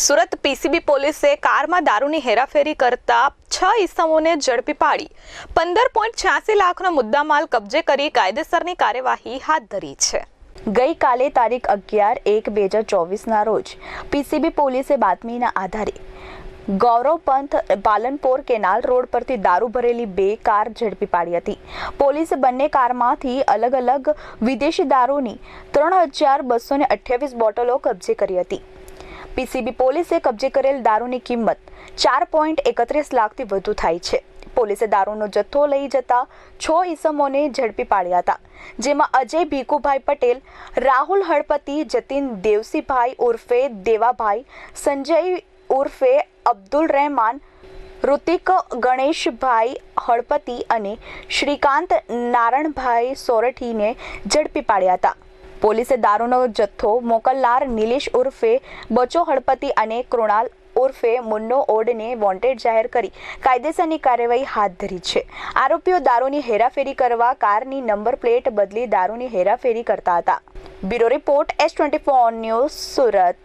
Surat PCB પોલીસે કારમાં દારૂની હેરાફેરી કરતા છ ઈસમોને ઝડપી પાડી. પંદર પોઈન્ટ છ્યાસી લાખનો મુદ્દામાલ કબજે કરી કાયદેસરની કાર્યવાહી હાથ ધરી છે. ગઈકાલે તારીખ અગિયાર એક બે હજાર ચોવીસના રોજ પીસીબી પોલીસે બાતમીના આધારે ગૌરવ પંથ પાલનપોર કેનાલ રોડ પરથી દારૂ ભરેલી બે કાર ઝડપી પાડી હતી. પોલીસે બંને કારમાંથી અલગ અલગ વિદેશી દારૂની ત્રણ હજાર બસો અઠ્યાવીસ બોટલો કબજે કરી હતી. પીસીબી પોલીસે કબજે કરેલ દારૂની કિંમત ચાર પોઈન્ટ એકત્રીસ લાખથી વધુ થાય છે. પોલીસે દારૂનો જથ્થો લઈ જતા છ ઈસમોને ઝડપી પાડ્યા હતા, જેમાં અજય ભીખુભાઈ પટેલ, રાહુલ હળપતિ, જતીન દેવસીભાઈ ઉર્ફે દેવાભાઈ, સંજય ઉર્ફે અબ્દુલ રહેમાન, ઋતિક ગણેશભાઈ હળપતિ અને શ્રીકાંત નારણભાઈ સોરઠીને ઝડપી પાડ્યા હતા. પોલીસે દારૂનો જથ્થો મોકલનાર નિલેશ ઉર્ફે, બચો હળપતિ અને કૃણાલ ઉર્ફે મુન્નો ઓડને વોન્ટેડ જાહેર કરી કાયદેસરની કાર્યવાહી હાથ ધરી છે. આરોપીઓ દારૂની હેરાફેરી કરવા કારની નંબર પ્લેટ બદલી દારૂની હેરાફેરી કરતા હતા. Bureau report S twenty four news Surat.